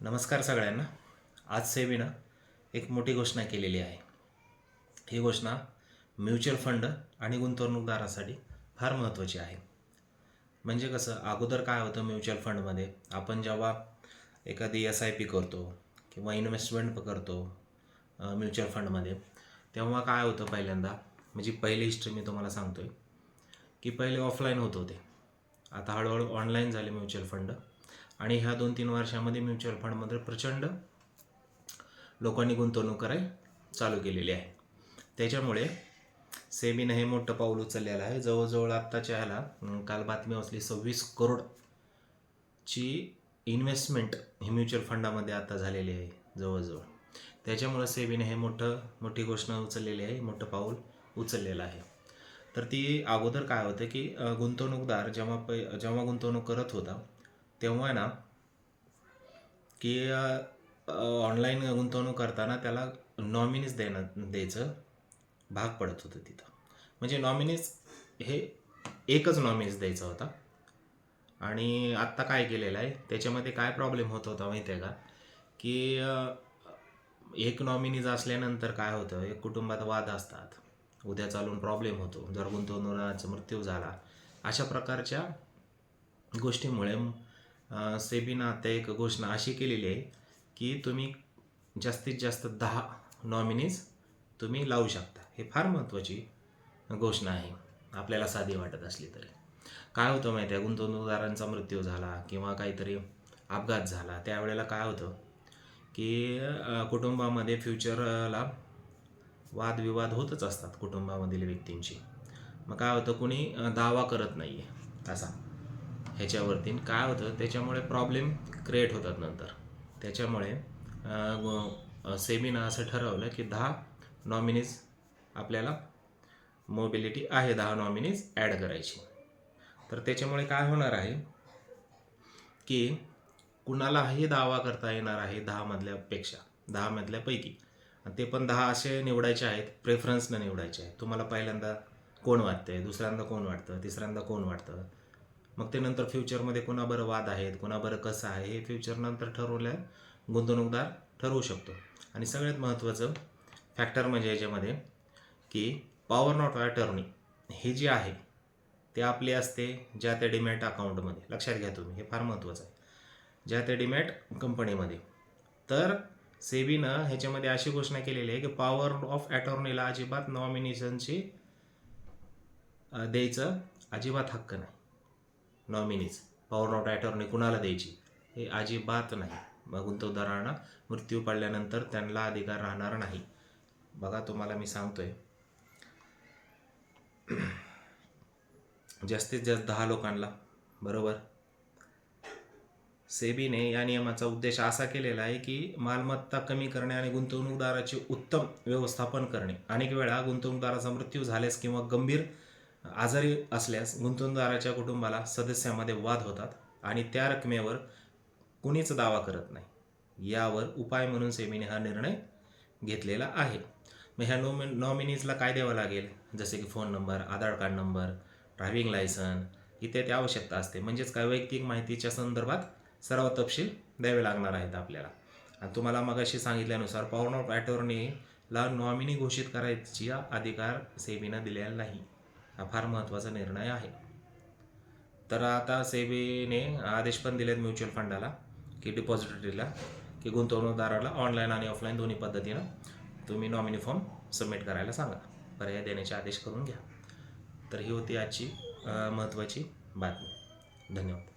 नमस्कार सगळ्यांना. आज सेबीनं एक मोठी घोषणा केलेली आहे. ही घोषणा म्युच्युअल फंड आणि गुंतवणूकदारासाठी फार महत्त्वाची आहे. म्हणजे कसं अगोदर काय होतं म्युच्युअल फंडमध्ये? आपण जेव्हा एखादी एस आय पी करतो किंवा इन्व्हेस्टमेंट करतो म्युच्युअल फंडमध्ये तेव्हा काय होतं पहिल्यांदा? म्हणजे पहिली हिस्ट्री मी तुम्हाला सांगतो आहे की पहिले ऑफलाईन होत होते. आता हळूहळू ऑनलाईन झाले म्युच्युअल फंड. आणि ह्या दोन तीन वर्षामध्ये म्युच्युअल फंडमध्ये प्रचंड लोकांनी गुंतवणूक कराय चालू केलेली आहे. त्याच्यामुळे सेबीनं हे मोठं पाऊल उचललेलं आहे. जवळजवळ आत्ताच्या ह्याला काल बातमी वाचली सव्वीस करोडची इन्व्हेस्टमेंट ही म्युच्युअल फंडामध्ये आता झालेली आहे जवळजवळ. त्याच्यामुळे सेबीने हे मोठं मोठी घोषणा उचललेली आहे मोठं पाऊल उचललेलं आहे. तर ती अगोदर काय होतं की गुंतवणूकदार जेव्हा पै जेव्हा गुंतवणूक करत होता तेव्हा ना की ऑनलाईन गुंतवणूक करताना त्याला नॉमिनीज देणं द्यायचं भाग पडत होतं तिथं. म्हणजे नॉमिनीज हे एकच नॉमिनीज द्यायचा होता. आणि आत्ता काय केलेलं आहे त्याच्यामध्ये काय प्रॉब्लेम होत होता माहिती आहे का? की एक नॉमिनीज असल्यानंतर काय होतं एक कुटुंबात वाद असतात. उद्या चालून प्रॉब्लेम होतो. जर गुंतवणुकाचा मृत्यू झाला अशा प्रकारच्या गोष्टीमुळे सेबीनं आता एक घोषणा अशी केलेली आहे की तुम्ही जास्तीत जास्त दहा नॉमिनीज तुम्ही लावू शकता. हे फार महत्त्वाची घोषणा आहे. आपल्याला साधी वाटत असली तरी. काय होतं माहिती आहे गुंतवणूकदारांचा मृत्यू झाला किंवा काहीतरी अपघात झाला. त्यावेळेला काय होतं की कुटुंबामध्ये फ्युचरला वादविवाद होतच असतात कुटुंबामधील व्यक्तींशी. मग काय होतं? कुणी दावा करत नाही आहे असा. ह्याच्यावरती. काय होतं त्याच्यामुळे प्रॉब्लेम क्रिएट होतात नंतर. त्याच्यामुळे सेमीनं असं ठरवलं की दहा नॉमिनीज आपल्याला मोबिलिटी आहे दहा नॉमिनीज ॲड करायची. तर त्याच्यामुळे काय होणार आहे की कुणालाही दावा करता येणार आहे दहामधल्यापेक्षा दहामधल्यापैकी ते पण दहा असे निवडायचे आहेत प्रेफरन्सनं निवडायचे आहेत. तुम्हाला पहिल्यांदा कोण वाटतंय? दुसऱ्यांदा कोण वाटतं? तिसऱ्यांदा कोण वाटतं? मग ते नंतर फ्युचरमध्ये कोणाबरं वाद आहेत कोणाबरं कसं आहे हे फ्युचर नंतर ठरवल्या गुंतवणूकदार ठरवू शकतो. आणि सगळ्यात महत्त्वाचं फॅक्टर म्हणजे याच्यामध्ये की पॉवर नॉट अटर्नी हे जे आहे ते आपले असते ज्या त्या डिमॅट अकाउंटमध्ये लक्षात घ्या तुम्ही हे फार महत्त्वाचं आहे. ज्या त्या डिमॅट कंपनीमध्ये तर सेबीनं ह्याच्यामध्ये अशी घोषणा केलेली आहे की पॉवर ऑफ अटॉर्नीला अजिबात नॉमिनेशनची द्यायचं अजिबात हक्क नाही. नॉमिनीज पॉवर ऑफ अटॉर्नी कुणाला द्यायची? हे अजिबात नाही. मग गुंतवणूकदारांना मृत्यू पडल्यानंतर त्यांना अधिकार राहणार नाही. बघा तुम्हाला मी सांगतोय. जास्तीत जास्त दहा लोकांना बरोबर? सेबीने या नियमाचा उद्देश असा केलेला आहे की मालमत्ता कमी करणे आणि गुंतवणूकदाराचे उत्तम व्यवस्थापन करणे. अनेक वेळा गुंतवणूकदाराचा मृत्यू झाल्यास किंवा गंभीर आजारी असल्यास गुंतवणूकदाराच्या कुटुंबाला सदस्यामध्ये वाद होतात आणि त्या रकमेवर कुणीच दावा करत नाही. यावर उपाय म्हणून सेमीने हा निर्णय घेतलेला आहे. मग ह्या नॉमि नॉमिनीजला काय द्यावं लागेल? जसे की phone number Aadhaar card number driving licence इत्यादी आवश्यकता असते. म्हणजेच काय? वैयक्तिक माहितीच्या संदर्भात सर्व तपशील द्यावे लागणार आहेत आपल्याला. आणि तुम्हाला मगाशी सांगितल्यानुसार पॉवर ऑफ अटॉर्नीला नॉमिनी घोषित करायची अधिकार सेबीनं दिलेला नाही. हा फार महत्त्वाचा निर्णय आहे. तर आता सेबीने आदेश पण दिलेत म्युच्युअल फंडाला की डिपॉझिटरीला की गुंतवणूकदाराला ऑनलाईन आणि ऑफलाईन दोन्ही पद्धतीनं तुम्ही नॉमिनी फॉर्म सबमिट करायला सांगा. पर्याय देण्याचे आदेश करून घ्या. तर ही होती आजची महत्त्वाची बातमी. धन्यवाद.